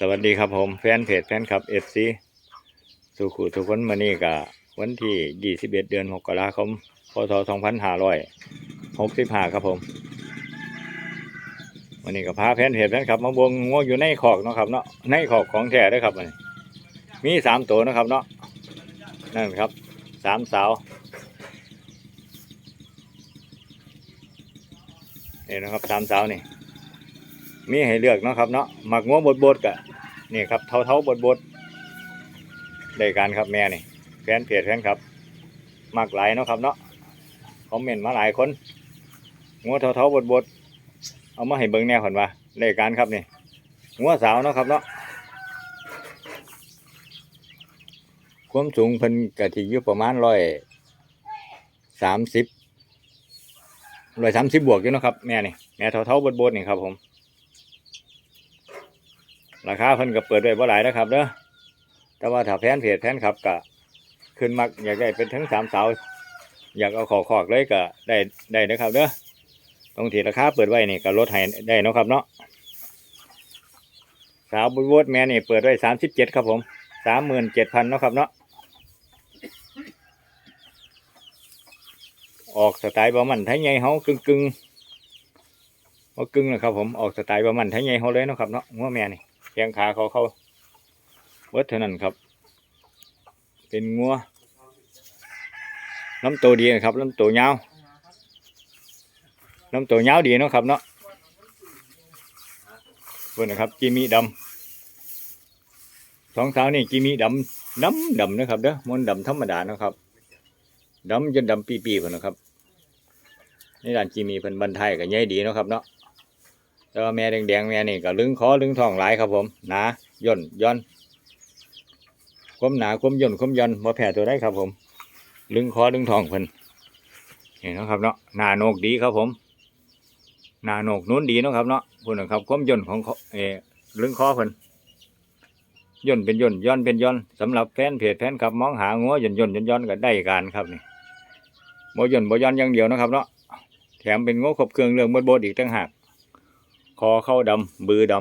สวัสดีครับผมแฟนเพจแฟนคลับเอฟซีสุขุทุกคนมานี่กับวันที่ 21 เดือนมกราคมพศ2565 ครับผมวันนี้ก็พาแฟนเพจแฟนคลับมาบวงงวอยู่ในขอกเนาะครับเนาะในขอกของแท้ด้วยครับอันนี้มีสามตัวนะครับเนาะนั่นครับสามสาวนี่นะครับสามสาวนี่ มีให้เลือกเนาะครับเนาะหมักงัวบดบดกะนี่ครับเท่าเท่าบดบดได้การครับแม่นี่แฟนเพจแฟนครับหมากหลายเนาะครับเนาะคอมเมนต์มาหลายคนงัวเท่าเท่าบดบดเอามาให้เบิ่งแน่ก่อนว่าได้การครับนี่งัวสาวเนาะครับเนาะความสูงเพิ่นกะที่อยู่ประมาณร้อยสามสิบร้อยสามสิบบวกอยู่นะครับแม่นี่แม่เท่าเท่าบดบดนี่ครับผม ราคาเพิ่นก็เปิดไว้บ่หลายนะครับเด้อแต่ว่าถ้าแฟนเพจแฟนคลับก็ขึ้นมักอยากได้เป็นทั้งสามสาวอยากเอาขอขอกเลยก็ได้ได้นะครับเด้อตรงที่ราคาเปิดไว้นี่ก็ลดให้ได้นะครับเนาะสาวบุญวดแม่นี่เปิดไว้สามสิบเจ็ดครับผมสามหมื่นเจ็ดพันนะครับเนาะออกสไตล์ประมันไทยใหญ่เฮากึ่งกึ่งๆบ่กึ่งนะครับผมออกสไตล์ประมันไทยใหญ่เฮาเลยนะครับเนาะงัวแม่นี่ ข้งขาเขาเข้าเบิดเท่านั้นครับ เป็นงัวลำตัวดีนะครับลำตัวยาวลำตัวยาวดีเนาะครับเนาะเพื่อนนะครับจิมีดำสองสาวนี่จิมีดำดำดำนะครับเด้อมันดำธรรมดานะครับดำจนดำปีๆเพื่อนนะครับนี่ด้านจิมีเพิ่นบันไทยกับใหญ่ดีเนาะครับเนาะ แต่ว่าแม่แดงๆแม่นี่ก็ลึงคอลึงท้องหลายครับผมหนาย่นย่อนคมหนาคมย่นคมย่อนบ่แพ้ตัวได้ครับผม ลึงคอลึงท้องเพิ่นเห็นนะครับเนาะหนาโนกดีครับผมหนาโนกนู้นดีเนาะครับเนาะพูดนะครับคมย่นของเขาเออลึงคอเพิ่นย่นเป็นย่นย่อนเป็นย่อนสำหรับแฟนเพจแฟนครับมองหางัวย่นย่นย่นย่อนก็ได้การครับนี่บ่ย่นบ่ย่อนอย่างเดียวนะครับเนาะแถมเป็นงัวครบเครื่องเรื่องบดบดอีกต่างหาก คอเข้าดำบือดำ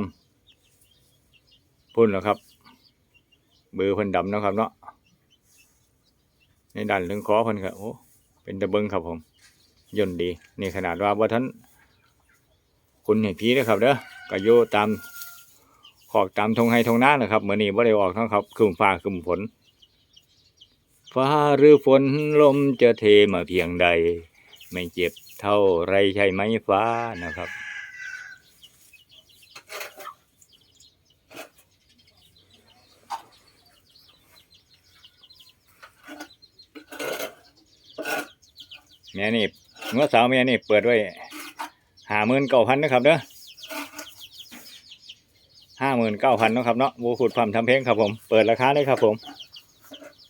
พุ่นแล้วครับบือเพิ่นดำนะครับเนาะในด้านเรื่องคอเพิ่นก็โอ้เป็นตะเบิงครับผมย่นดีนี่ขนาดว่าบ่ทันคุณเห็นผีนะครับเด้อก็อยู่ตามขอกตามทงให้ทงน้านะครับเหมือนี้บ่าได้ออกนะครับครึ้มฟ้าครึ้มฝนฟ้าหรือฝนลมจะเทมาเพียงใด ไม่เจ็บเท่าไรใช่ไหมฟ้านะครับ แม่นี่เมื่อสาวแม่นี่เปิดไว้ห้าหมื่นเก้าพันนะครับเด้อห้าหมื่นเก้าพันนะครับเนาะบูขุดความทำเพลงครับผม เปิดราคาเลยครับผม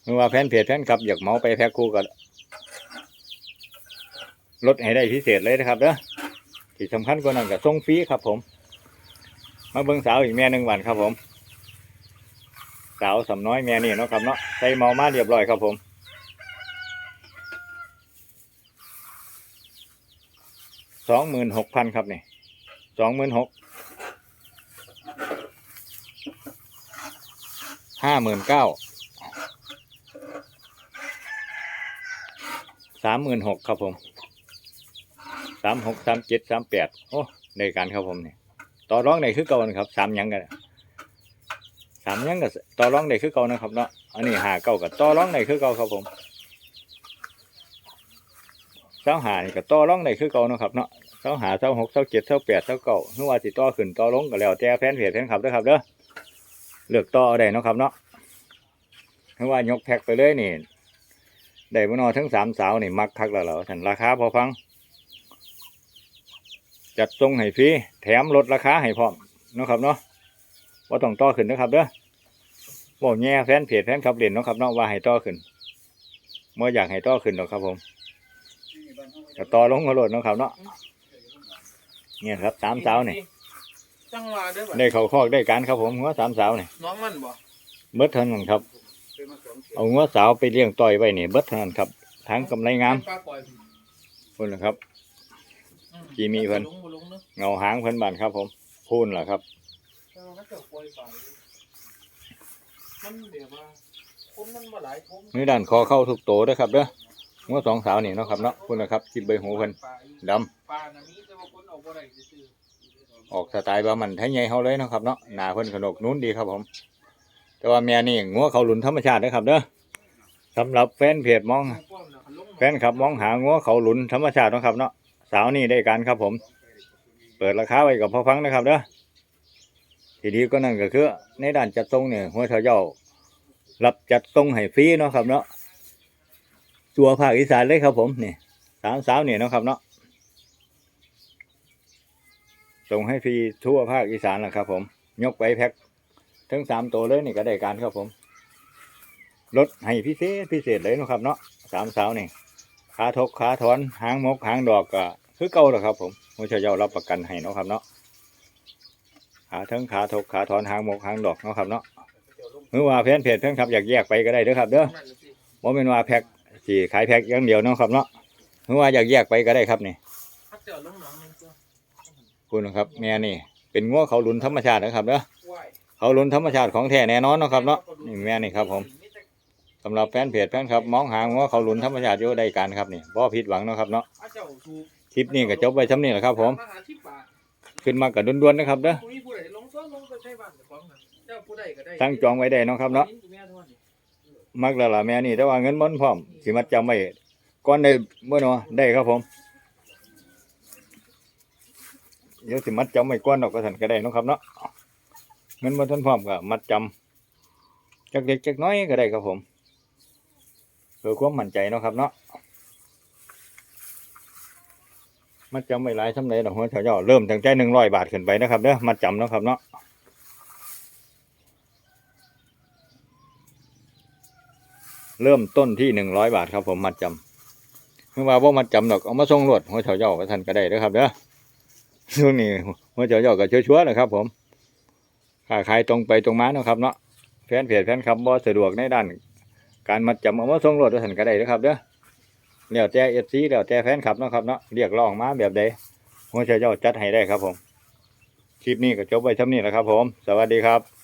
ไม่ว่าแฟนเพจแฟนครับอยากเมาไปแพ็คคู่ก็ลดให้ได้พิเศษเลยนะครับเด้อที่สำคัญกว่านั้นก็ส่งฟรีครับผม มาเบิ่งสาวอีกแม่หนึ่งวันครับผม สาวสำน้อยแม่นี่เนาะครับเนาะใส่เมามาเรียบร้อยครับผม สองหมื่นหกพันครับนี่สองหมื่นหกห้าหมื่นเก้าสามหมื่นหกครับผมสามหกสามเจ็ดสามแปดโอ้ในการครับผมเนี่ยต่อร้องในคือเก่านะครับสามยังกันสามยังกับต่อร้องในคือเก่านะครับเนาะอันนี้หาเก่ากับต่อร้องในคือเก่าครับผม เสาหานี่กับต่อร้องในคือเก่าเนาะครับเนาะเสาหาเสาหกเสาเจ็ดเสาแปดเสาเก้าเมื่อว่าติต่อขึ้นต่อลงก็แล้วแต่แฟนเพจแฟนคลับเด้อครับเด้อเลือกต่อได้เนาะครับเนาะเมื่อว่ายกแพ็กไปเลยนี่ได้บ่เนอทั้งสามสาวนี่มักคักแล้วเหรอท่านราคาพอฟัง จัดทรงให้ฟรีแถมลดราคาให้พร้อมเนาะครับเนาะว่าต้องต่อขึ้นนะครับเด้อบอกแง่แฟนเพจแฟนคลับเล่นเนาะครับเนาะว่าให้ต่อขึ้นเมื่ออยากให้ต่อขึ้นหรอกครับผม ก็ต่อลงก็ลดเนาะครับเนาะเนี่ยครับสามสาวนี่จังหวะเด้อบัดได้เขาคอกได้การครับผมงัวสามสาวนี่น้องมันบ่เบิดเท่านั้นครับ เอางัวสาวไปเลี้ยงต่อยไว้นี่เบิดเท่านั้นครับทั้งกำไรงามปลาปล่อยพุ่นนะครับ อืกี่มีเพิ่น บ่ลงบ่ลงเนอะเงาหางเพิ่นบานครับ ผมพูนล่ะครับ แต่ว่ามันจะปล่อยไปมันเดี๋ยวว่าคนมันมาหลายทงนี่ด้านคอเข้าทุกโตเด้อครับเด้อ งัวสองสาวนี่เนาะครับเนาะคุณนะครับจิบใบหูเพิ่นดำออกสไตล์บามันไทยใหญ่เฮาเลยเนาะครับเนาะหน้าเพิ่นขนกนู้นดีครับผม แต่ว่าแม่นี่งัวเขาหลุนธรรมชาตินะครับเด้อสำหรับแฟนเพจมอง แฟนครับมองหางัวเขาหลุนธรรมชาตินะครับเนาะสาวนี่ได้การครับผม เปิดราคาไว้กับพ่อฟังนะครับเด้อทีนี้ก็นั่นก็คือในด้านจัดทรงเนี่ยหัวเถาเจ้ารับจัดทรงให้ฟรีเนาะครับเนาะ ตัวภาคอีสานเลยครับผมนี่สามสาวเนี่ยนะครับเนาะส่งให้ฟรีทั่วภาคอีสานแหละครับ ผม ยกไปแพ็คทั้งสามตัวเลยนี่ก็ได้การครับผมลดให้พิเศษพิเศษเลยนะครับ เนาะสามสาวนี่ขาทกขาถอนหางมกหางดอกก็คือเก่าแหละครับ ผมหัวเฉาเจ้ารับประกันให้นะครับเนาะขาทั้งขาทกขาถอนหางมกหางดอกนะครับเนาะหรือว่าแฟนเพจเพื่อนครับอยากแยกไปก็ได้เด้อครับ เด้อนั่นน่ะสิบ่เป็นว่าแพ็ค สิขายแพ็คอย่างเดียวเนาะครับเนาะหรือว่าอยากแยกไปก็ได้ครับนี่ถ้าเจอลงหนองนึงตัวคุณนะครับแม่นี่ เป็นงัวเขาหลุนธรรมชาตินะครับเด้อไหวเขาหลุนธรรมชาติของแท้แน่นอนเนาะครับเนาะนี่แม่นี่ครับผมสำหรับแฟนเพจแฟนครับมองหางัวเขาหลุนธรรมชาติอยู่ได้การครับนี่บ่ผิดหวังเนาะครับเนาะอาเจ้าถูกคลิปนี้ก็จบไปซ้ำนี่แหละครับ ผม หาที่ป่าขึ้นมากับด่วนๆนะครับเด้อผู้นี้ผู้ใดลงซ้อนลงไปใช้บ้านเจ้าของนะเจ้าผู้ใดก็ได้ตั้งจองไว้ได้เนาะครับเนาะแม่ท่อนนี่ มักล้วล่ะแม่นี่ แต่ว่าเงินมันพร้อมสิมัดจำไว้ก่อนได้เมื่อนาะได้ครับผมเดี๋ยวสิมัดจำไว้ก่อนดอกกระสันก็ได้นะครับเนาะเงินมันทันพร้อมก็มัดจำจักเล็กจักน้อยก็ได้ครับผมเพื่อความมั่นใจนะครับเนาะมัดจำไว้หลายสำเร็จดอกหัวเฉาเจ้าเริ่มตั้งใจหนึ่งร้อยบาทขึ้นไปนะครับเด้อมัดจำนะครับเนาะ เริ่มต้นที่หนึ่งร้อยบาทครับผมมัดจำเมื่อว่าว่ามัดจำดอกเอามาส่งรถหัวเฉาเจ้าก็ท่านก็ได้เด้อครับเด้อช่วงนี้หัวเฉาเจ้าก็ชัวร์ๆนะครับผมค้าขายตรงไปตรงมาเนาะครับเนาะแฟนเพจแฟนคลับบ่สะดวกในด้าน การมัดจำเอามาส่งรถก็ท่านก็ได้เด้อครับเด้อแล้วแต่เอฟซีแล้วแต่แฟนคลับเนาะครับเนาะเรียกร้องมาแบบใดหัวเฉาเจ้าจัดให้ได้ครับผมคลิปนี้ก็จบไปเท่านี้แหละครับผม สวัสดีครับ